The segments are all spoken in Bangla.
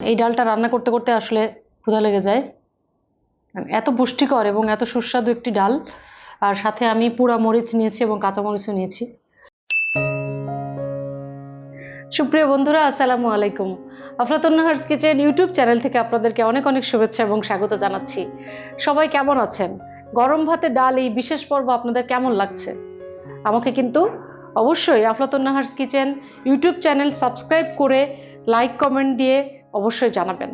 এই ডালটা রান্না করতে করতে আসলে ক্ষুধা লেগে যায়। এত পুষ্টিকর এবং এত সুস্বাদু একটি ডাল। আর সাথে আমি পুরা মরিচ নিয়েছি এবং কাঁচা মরিচও নিয়েছি। সুপ্রিয় বন্ধুরা, আসসালামু আলাইকুম। আফলাতুন্নাহার্স কিচেন ইউটিউব চ্যানেল থেকে আপনাদেরকে অনেক অনেক শুভেচ্ছা এবং স্বাগত জানাচ্ছি। সবাই কেমন আছেন? গরম ভাতে ডাল এই বিশেষ পর্ব আপনাদের কেমন লাগছে? আমাকে কিন্তু অবশ্যই Aflatunnahar's kitchen YouTube channel subscribe করে লাইক, কমেন্ট দিয়ে অবশ্যই জানাবেন।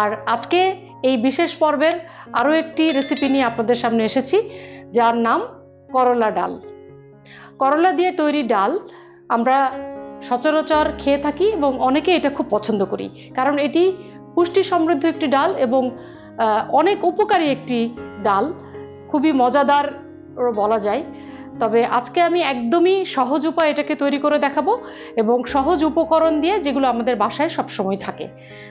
আর আজকে এই বিশেষ পর্বের আরও একটি রেসিপি নিয়ে আপনাদের সামনে এসেছি, যার নাম করলা ডাল। করলা দিয়ে তৈরি ডাল আমরা সচরাচর খেয়ে থাকি এবং অনেকে এটা খুব পছন্দ করি, কারণ এটি পুষ্টি সমৃদ্ধ একটি ডাল এবং অনেক উপকারী একটি ডাল। খুবই মজাদার বলা যায়। তবে আজকে আমি একদমই সহজ উপায় এটাকে তৈরি করে দেখাবো এবং সহজ উপকরণ দিয়ে যেগুলো আমাদের বাসায় সবসময় থাকে।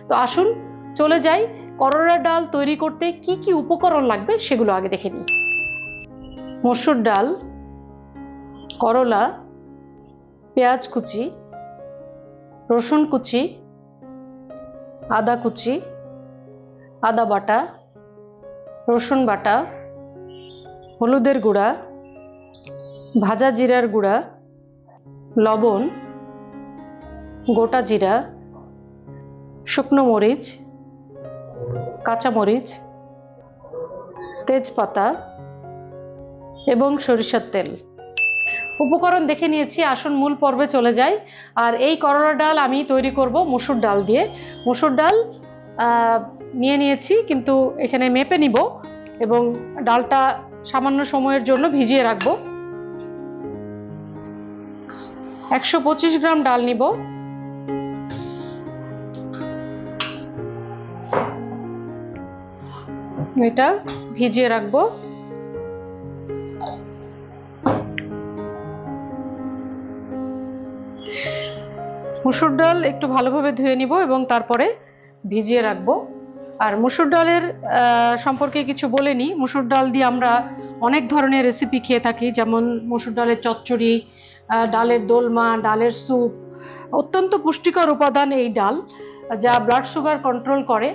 তো আসুন, চলে যাই করলার ডাল তৈরি করতে কি কি উপকরণ লাগবে সেগুলো আগে দেখে নিই। মসুর ডাল, করলা, পেঁয়াজ কুচি, রসুন কুচি, আদা কুচি, আদা বাটা, রসুন বাটা, হলুদের গুঁড়া ভাজা জিরার গুঁড়া, লবণ, গোটা জিরা, শুকনো মরিচ, কাঁচা মরিচ, তেজপাতা এবং সরিষার তেল। উপকরণ দেখে নিয়েছি, আসুন মূল পর্বে চলে যাই। আর এই করলা ডাল আমি তৈরি করব মসুর ডাল দিয়ে। মসুর ডাল নিয়ে নিয়েছি, কিন্তু এখানে মেপে নিব এবং ডালটা সামান্য সময়ের জন্য ভিজিয়ে রাখব। একশো পঁচিশ গ্রাম ডাল নিব। এটা ভিজিয়ে রাখব। মুসুর ডাল একটু ভালোভাবে ধুয়ে নিব এবং তারপরে ভিজিয়ে রাখব। আর মুসুর ডালের সম্পর্কে কিছু বলে নিই মুসুর ডাল দিয়ে আমরা অনেক ধরনের রেসিপি খেয়ে থাকি, যেমন মুসুর ডালের চচ্চড়ি ডালের দোলমা, ডালের স্যুপ, অত্যন্ত পুষ্টিকর উপাদান এই ডাল, যা ব্লাড সুগার কন্ট্রোল করে।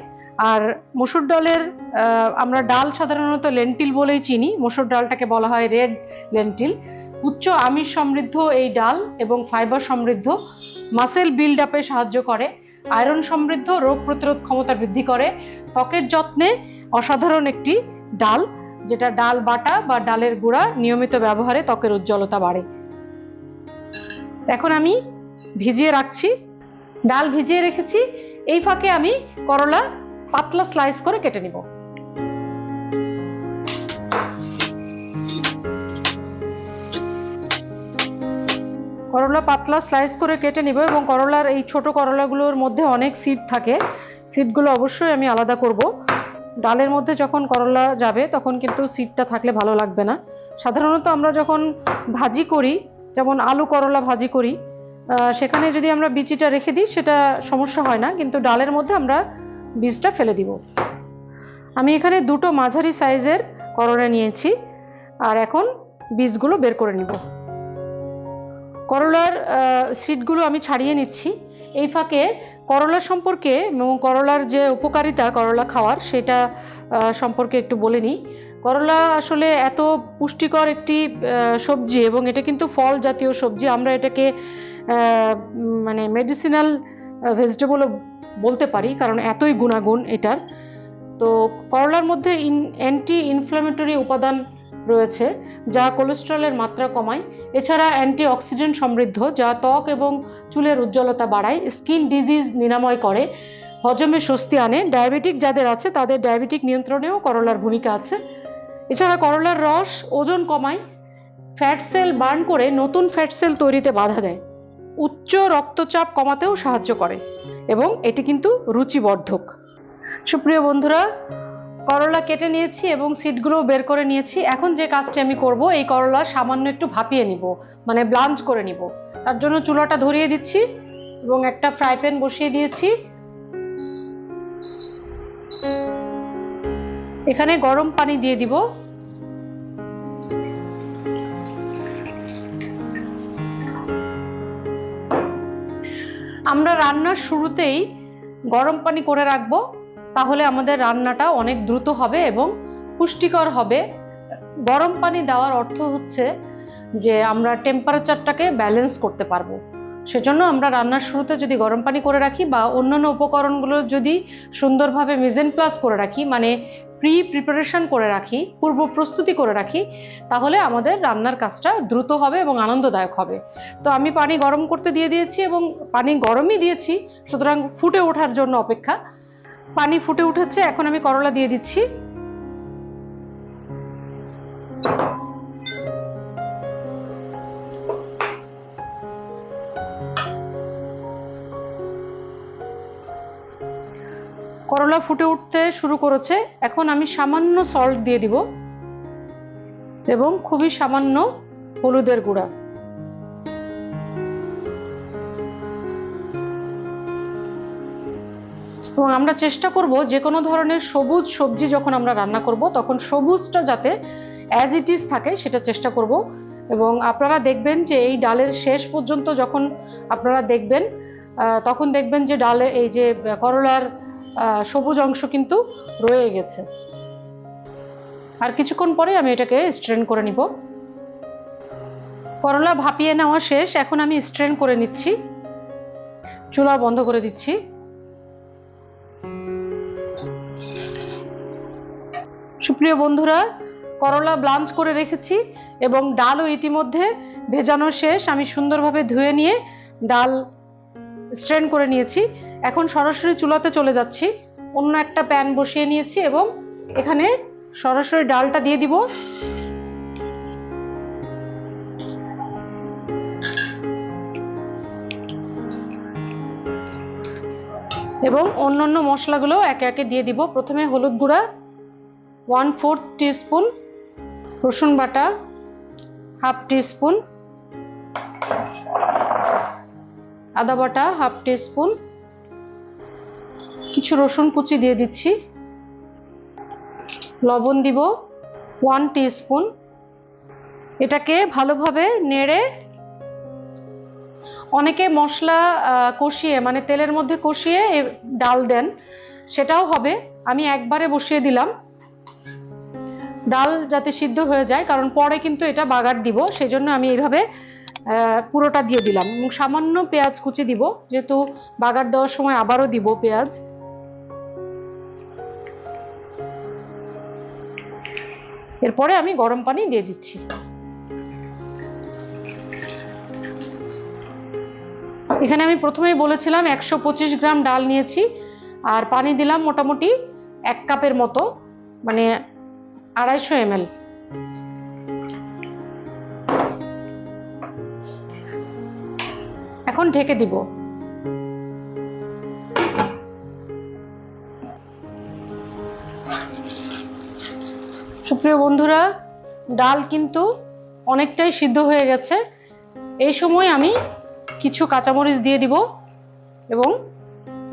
আর মসুর ডালের আমরা ডাল সাধারণত লেন্টিল বলেই চিনি। মসুর ডালটাকে বলা হয় রেড লেন্টিল উচ্চ আমিষ সমৃদ্ধ এই ডাল এবং ফাইবার সমৃদ্ধ। মাসেল বিল্ড আপে সাহায্য করে। আয়রন সমৃদ্ধ, রোগ প্রতিরোধ ক্ষমতা বৃদ্ধি করে। ত্বকের যত্নে অসাধারণ একটি ডাল, যেটা ডাল বাটা বা ডালের গুঁড়া নিয়মিত ব্যবহারে ত্বকের উজ্জ্বলতা বাড়ে। এখন আমি ভিজিয়ে রাখছি। ডাল ভিজিয়ে রেখেছি। এই ফাঁকে আমি করলা পাতলা স্লাইস করে কেটে নিব। করলা পাতলা স্লাইস করে কেটে নিব এবং করলার এই ছোট করলাগুলোর মধ্যে অনেক সিড থাকে। সিডগুলো অবশ্যই আমি আলাদা করব। ডালের মধ্যে যখন করলা যাবে তখন কিন্তু সিডটা থাকলে ভালো লাগবে না। সাধারণত আমরা যখন ভাজি করি যেমন আলু করলা ভাজি করি সেখানে যদি আমরা বিচিটা রেখে দিই, সেটা সমস্যা হয় না, কিন্তু ডালের মধ্যে আমরা বীজটা ফেলে দিব। আমি এখানে দুটো মাঝারি সাইজের করলা নিয়েছি, আর এখন বীজগুলো বের করে নিব। করলার সিডগুলো আমি ছাড়িয়ে নিচ্ছি। এই ফাঁকে করলা সম্পর্কে এবং করলার যে উপকারিতা, করলা খাওয়ার, সেটা সম্পর্কে একটু বলে নিই। করলা আসলে এত পুষ্টিকর একটি সবজি এবং এটা কিন্তু ফল জাতীয় সবজি। আমরা এটাকে মানে মেডিসিনাল ভেজিটেবলও বলতে পারি, কারণ এতই গুণাগুণ এটার। তো করলার মধ্যে ইন অ্যান্টি ইনফ্ল্যামেটরি উপাদান রয়েছে, যা কোলেস্ট্রলের মাত্রা কমায়। এছাড়া অ্যান্টি অক্সিডেন্ট সমৃদ্ধ, যা ত্বক এবং চুলের উজ্জ্বলতা বাড়ায় স্কিন ডিজিজ নিরাময় করে, হজমে স্বস্তি আনে। ডায়াবেটিক যাদের আছে, তাদের ডায়াবেটিক নিয়ন্ত্রণেও করলার ভূমিকা আছে। এছাড়া করলার রস, ওজন কমায় ফ্যাট সেল বার্ন করে নতুন ফ্যাট সেল তৈরিতে বাধা দেয়। উচ্চ রক্তচাপ কমাতেও সাহায্য করে এবং এটি কিন্তু রুচিবর্ধক। সুপ্রিয় বন্ধুরা, করলা কেটে নিয়েছি এবং সিডগুলো বের করে নিয়েছি। এখন যে কাজটি আমি করব, এই করলা সামান্য একটু ভাপিয়ে নিব মানে ব্লাঞ্চ করে নিব। তার জন্য চুলাটা ধরিয়ে দিচ্ছি এবং একটা ফ্রাই প্যান বসিয়ে দিয়েছি। এখানে গরম পানি দিয়ে দিব। আমরা রান্নার শুরুতেই গরম পানি করে রাখব, তাহলে আমাদের রান্নাটা অনেক দ্রুত হবে এবং পুষ্টিকর হবে। গরম পানি দেওয়ার অর্থ হচ্ছে যে আমরা টেম্পারেচারটাকে ব্যালেন্স করতে পারব। সেজন্য আমরা রান্নার শুরুতে যদি গরম পানি করে রাখি বা অন্যান্য উপকরণগুলো যদি সুন্দরভাবে মিজেন প্লাস করে রাখি মানে প্রি প্রিপারেশন করে রাখি, পূর্ব প্রস্তুতি করে রাখি, তাহলে আমাদের রান্নার কাজটা দ্রুত হবে এবং আনন্দদায়ক হবে। তো আমি পানি গরম করতে দিয়ে দিয়েছি এবং পানি গরমই দিয়েছি, সুতরাং ফুটে ওঠার জন্য অপেক্ষা। পানি ফুটে উঠেছে, এখন আমি করলা দিয়ে দিচ্ছি। করলা ফুটে উঠতে শুরু করেছে। এখন আমি সামান্য সল্ট দিয়ে দিব এবং খুবই সামান্য হলুদের গুঁড়া। এবং আমরা চেষ্টা করব যে কোনো ধরনের সবুজ সবজি যখন আমরা রান্না করব, তখন সবুজটা যাতে অ্যাজ ইট ইজ থাকে সেটা চেষ্টা করব। এবং আপনারা দেখবেন যে এই ডালের শেষ পর্যন্ত যখন আপনারা দেখবেন তখন দেখবেন যে ডালে এই যে করলার সবুজ অংশ কিন্তু রয়ে গেছে। আর কিছুক্ষণ পরে আমি এটাকে স্ট্রেন করে নিব। করলা ভাপিয়ে নেওয়া শেষ, এখন আমি স্ট্রেন করে নিচ্ছি। চুলা বন্ধ করে দিচ্ছি। সুপ্রিয় বন্ধুরা, করলা ব্লাঞ্চ করে রেখেছি এবং ডালও ইতিমধ্যে ভেজানো শেষ। আমি সুন্দরভাবে ধুয়ে নিয়ে ডাল স্ট্রেন করে নিয়েছি। এখন সরাসরি চুলাতে চলে যাচ্ছি। অন্য একটা প্যান বসিয়ে নিয়েছি এবং এখানে সরাসরি ডালটা দিয়ে দিব। এবং অন্যান্য মশলাগুলো একে একে দিয়ে দিব। প্রথমে হলুদ গুঁড়া ওয়ান ফোর্থ টিস্পুন রসুন বাটা হাফ টিস্পুন আদা বাটা হাফ টিস্পুন কিছু রসুন কুচি দিয়ে দিচ্ছি। লবণ দিব ওয়ান টিস্পুন এটাকে ভালোভাবে নেড়ে অনেকে মশলা কষিয়ে মানে তেলের মধ্যে কষিয়ে ডাল দেন, সেটাও হবে। আমি একবারে বসিয়ে দিলাম। ডাল যাতে সিদ্ধ হয়ে যায়, কারণ পরে কিন্তু এটা বাগার দিব সেই জন্য আমি এইভাবে পুরোটা দিয়ে দিলাম। এবং সামান্য পেঁয়াজ কুচি দিব, যেহেতু বাগার দেওয়ার সময় আবারও দিব পেঁয়াজ। এরপরে আমি গরম পানি দিয়ে দিচ্ছি। এখানে আমি প্রথমেই বলেছিলাম একশো পঁচিশ গ্রাম ডাল নিয়েছি, আর পানি দিলাম মোটামুটি এক কাপের মতো মানে আড়াইশো এমএল। এখন ঢেকে দিব। সুপ্রিয় বন্ধুরা, ডাল কিন্তু অনেকটাই সিদ্ধ হয়ে গেছে। এই সময় আমি কিছু কাঁচামরিচ দিয়ে দিব এবং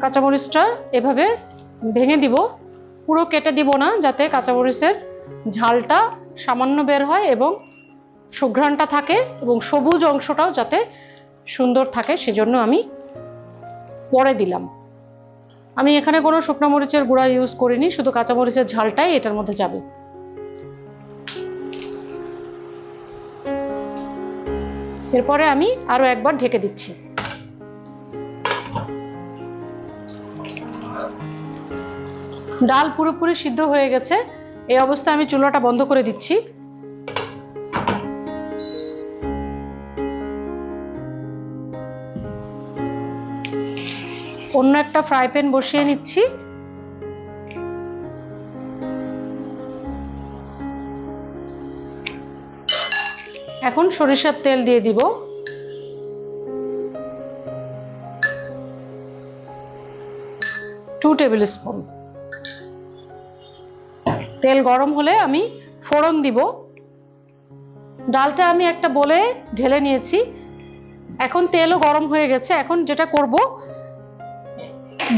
কাঁচামরিচটা এভাবে ভেঙে দিব। পুরো কেটে দিব না, যাতে কাঁচামরিচের ঝালটা সামান্য বের হয় এবং সুঘ্রাণটা থাকে এবং সবুজ অংশটাও যাতে সুন্দর থাকে, সেজন্য আমি পরে দিলাম। আমি এখানে কোনো শুকনো মরিচের গুঁড়া ইউজ করিনি, শুধু কাঁচামরিচের ঝালটাই এটার মধ্যে যাবে। এরপরে আমি আরও একবার ঢেকে দিচ্ছি। ডাল পুরোপুরি সিদ্ধ হয়ে গেছে। এই অবস্থায় আমি চুলাটা বন্ধ করে দিচ্ছি। অন্য একটা ফ্রাই প্যান বসিয়ে নিচ্ছি। এখন সরিষার তেল দিয়ে দিব। টু টেবিল স্পুন তেল গরম হলে আমি ফোড়ন দিব। ডালটা আমি একটা বলে ঢেলে নিয়েছি। এখন তেলও গরম হয়ে গেছে। এখন যেটা করব,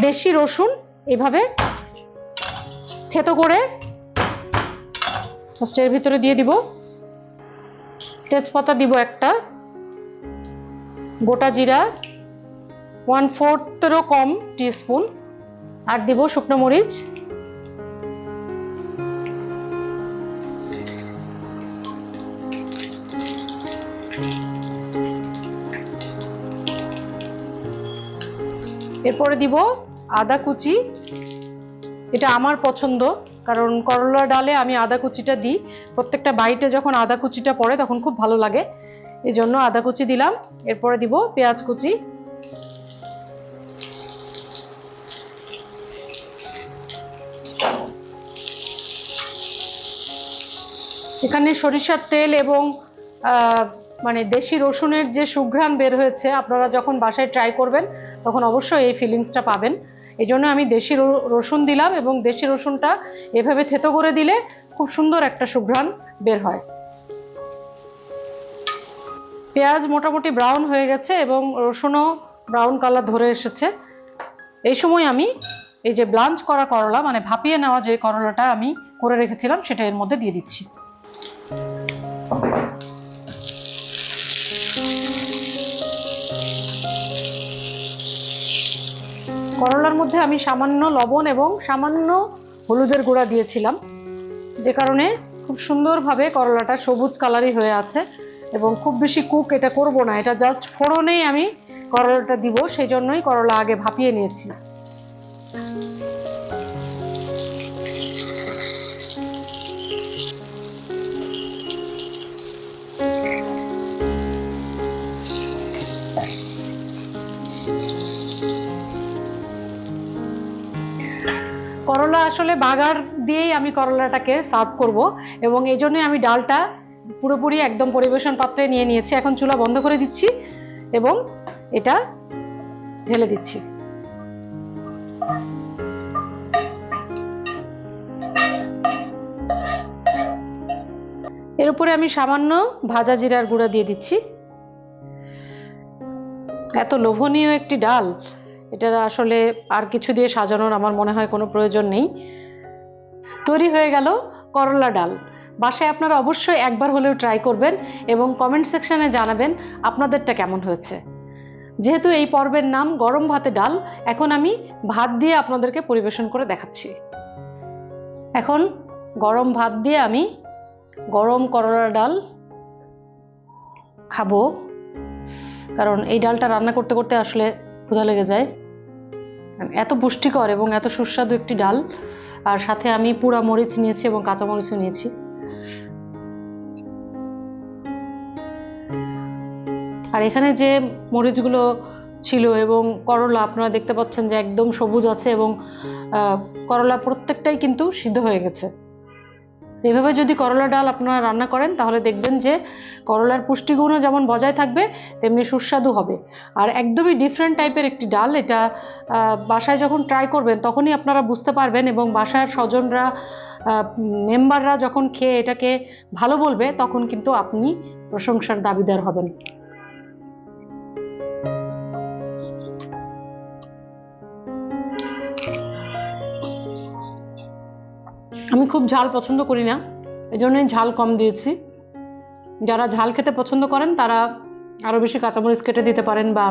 দেশি রসুন এভাবে থেতো করে ফার্স্ট এর ভিতরে দিয়ে দিব। তেজপাতা দিব একটা। গোটা জিরা ওয়ান ফোর্থেরও কম টিস্পুন আর দিব শুকনো মরিচ। এরপরে দিব আদা কুচি। এটা আমার পছন্দ। কারণ করলা ডালে আমি আদা কুচিটা দিই। প্রত্যেকটা বাইটে যখন আদা কুচিটা পড়ে তখন খুব ভালো লাগে। এই জন্য আদা কুচি দিলাম। এরপরে দিব পেঁয়াজ কুচি। এখানে সরিষার তেল এবং মানে দেশি রসুনের যে সুঘ্রাণ বের হয়েছে, আপনারা যখন বাসায় ট্রাই করবেন, তখন অবশ্যই এই ফিলিংসটা পাবেন। এই জন্য আমি দেশি রসুন দিলাম এবং দেশি রসুনটা এভাবে থেতো করে দিলে খুব সুন্দর একটা সুঘ্রাণ বের হয়। পেঁয়াজ মোটামুটি ব্রাউন হয়ে গেছে এবং রসুনও ব্রাউন কালার ধরে এসেছে। এই সময় আমি এই যে ব্লাঞ্চ করা করলা মানে ভাপিয়ে নেওয়া যে করলাটা আমি করে রেখেছিলাম, সেটা এর মধ্যে দিয়ে দিচ্ছি। করলার মধ্যে আমি সামান্য লবণ এবং সামান্য হলুদের গুঁড়া দিয়েছিলাম। যে কারণে খুব সুন্দরভাবে করলাটা সবুজ কালারই হয়ে আছে এবং খুব বেশি কুক এটা করব না, এটা জাস্ট ফোড়নেই আমি করলাটা দিব, সেই জন্যই করলা আগে ভাপিয়ে নিয়েছি। করলা আসলে বাগার দিয়েই আমি করলাটাকে সার্ভ করব এবং এই জন্যই আমি ডালটা পুরোপুরি একদম পরিবেশন পাত্রে নিয়ে নিয়েছি। এখন চুলা বন্ধ করে দিচ্ছি এবং এটা ঢেলে দিচ্ছি। এর উপরে আমি সামান্য ভাজা জিরার গুঁড়া দিয়ে দিচ্ছি। এত লোভনীয় একটি ডাল। এটা আসলে আর কিছু দিয়ে সাজানোর আমার মনে হয় কোনো প্রয়োজন নেই। তৈরি হয়ে গেল করলা ডাল। বাসায় আপনারা অবশ্যই একবার হলেও ট্রাই করবেন এবং কমেন্ট সেকশনে জানাবেন আপনাদেরটা কেমন হয়েছে। যেহেতু এই পর্বের নাম গরম ভাতে ডাল, এখন আমি ভাত দিয়ে আপনাদেরকে পরিবেশন করে দেখাচ্ছি। এখন গরম ভাত দিয়ে আমি গরম করলা ডাল খাব। কারণ এই ডালটা রান্না করতে করতে আসলে ক্ষুধা লেগে যায়। এত পুষ্টিকর এবং এত সুস্বাদু একটি ডাল। আর সাথে আমি পুরা মরিচ নিয়েছি এবং কাঁচা মরিচও নিয়েছি। আর এখানে যে মরিচগুলো ছিল এবং করলা, আপনারা দেখতে পাচ্ছেন যে একদম সবুজ আছে এবং করলা প্রত্যেকটাই কিন্তু সিদ্ধ হয়ে গেছে। এভাবে যদি করলা ডাল আপনারা রান্না করেন, তাহলে দেখবেন যে করলার পুষ্টিগুণও যেমন বজায় থাকবে, তেমনি সুস্বাদু হবে। আর একদমই ডিফারেন্ট টাইপের একটি ডাল, এটা বাসায় যখন ট্রাই করবেন, তখনই আপনারা বুঝতে পারবেন এবং বাসার স্বজনরা মেম্বাররা যখন খেয়ে এটাকে ভালো বলবে, তখন কিন্তু আপনি প্রশংসার দাবিদার হবেন। খুব ঝাল পছন্দ করি না। এই জন্যই ঝাল কম দিয়েছি। যারা ঝাল খেতে পছন্দ করেন, তারা আরও বেশি কাঁচামরিচ কেটে দিতে পারেন বা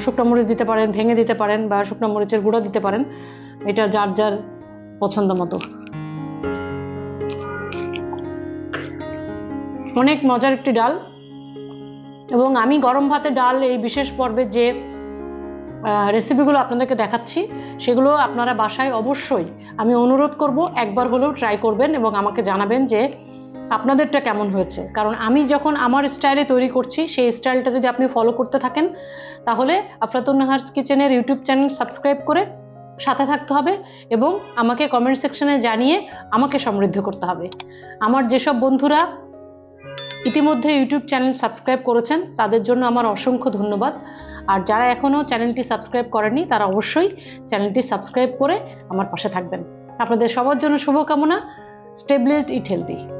শুকনো মরিচ দিতে পারেন, ভেঙে দিতে পারেন বা শুকনো মরিচের গুঁড়ো দিতে পারেন। এটা যার যার পছন্দ মতো। অনেক মজার একটি ডাল। এবং আমি গরম ভাতে ডাল এই বিশেষ পর্বে যে রেসিপিগুলো আপনাদেরকে দেখাচ্ছি সেগুলো আপনারা বাসায় অবশ্যই আমি অনুরোধ করব, একবার হলেও ট্রাই করবেন এবং আমাকে জানাবেন যে আপনাদেরটা কেমন হয়েছে। কারণ আমি যখন আমার স্টাইলে তৈরি করছি, সেই স্টাইলটা যদি আপনি ফলো করতে থাকেন, তাহলে আফরাতুন নাহার্স কিচেনের ইউটিউব চ্যানেল সাবস্ক্রাইব করে সাথে থাকতে হবে এবং আমাকে কমেন্ট সেকশনে জানিয়ে আমাকে সমৃদ্ধ করতে হবে। আমার যেসব বন্ধুরা ইতিমধ্যে ইউটিউব চ্যানেল সাবস্ক্রাইব করেছেন, তাদের জন্য আমার অসংখ্য ধন্যবাদ। আর যারা এখনও চ্যানেলটি সাবস্ক্রাইব করেনি তারা অবশ্যই চ্যানেলটি সাবস্ক্রাইব করে আমার পাশে থাকবেন। আপনাদের সবার জন্য শুভকামনা। স্টেবলেজড ইট হেলদি